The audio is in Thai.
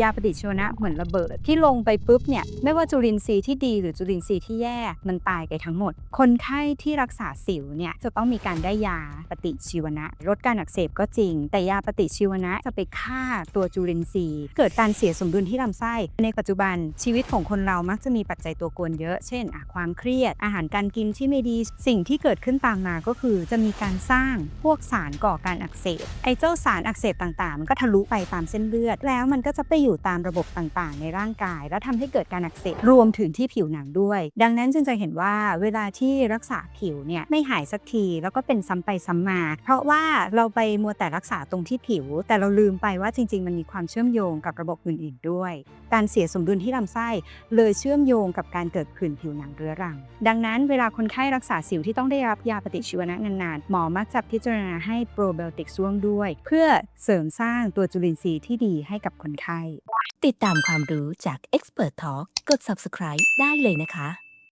ยาปฏิชีวนะเหมือนระเบิด ที่ลงไปปุ๊บเนี่ยไม่ว่าจุลินทรีย์ที่ดีหรือจุลินทรีย์ที่แย่มันตายไปทั้งหมด คนไข้ที่รักษาสิวเนี่ยจะต้องมีการได้ยาปฏิชีวนะลดการอักเสบก็จริง แต่ยาปฏิชีวนะจะไปฆ่าตัวจุลินทรีย์ เกิดการเสียสมดุลที่ลำไส้ ในปัจจุบันชีวิตของคนเรามักจะมีปัจจัยตัวกวนเยอะ เช่นความเครียด อาหารการกินที่ไม่ดี สิ่งที่เกิดขึ้นตามมาก็คือ จะมีการสร้างพวกสารก่อการอักเสบไอเจ้าสารอักเสบต่างๆ มันก็ทะลุไปตามเส้นเลือด แล้วมันก็จะไปอยู่ตามระบบต่างๆ ในร่างกาย แล้วทำให้เกิดการอักเสบรวมถึงที่ผิวหนังด้วย ดังนั้นจึงจะเห็นว่าเวลาที่รักษาผิวเนี่ยไม่หายสักทีแล้วก็เป็นซ้ำไปซ้ำมา เพราะว่าเราไปมัวแต่รักษาตรงที่ผิว แต่เราลืมไปว่าจริง ๆ มันมีความเชื่อมโยงกับระบบอื่นๆด้วย การเสียสมดุลที่ลำไส้เลยเชื่อมโยงกับการเกิดผื่นผิวหนังเรื้อรัง ดังนั้นเวลาคนไข้รักษาสิวที่ต้องได้รับยาปฏิชีวนะนานๆหมอมักจะพิจารณาให้โปรไบโอติกซ่วงด้วย เพื่อเสริมสร้างตัวจุลินทรีย์ที่ดีให้กับคนไข้ติดตามความรู้จาก Expert Talk กด subscribe ได้เลยนะคะ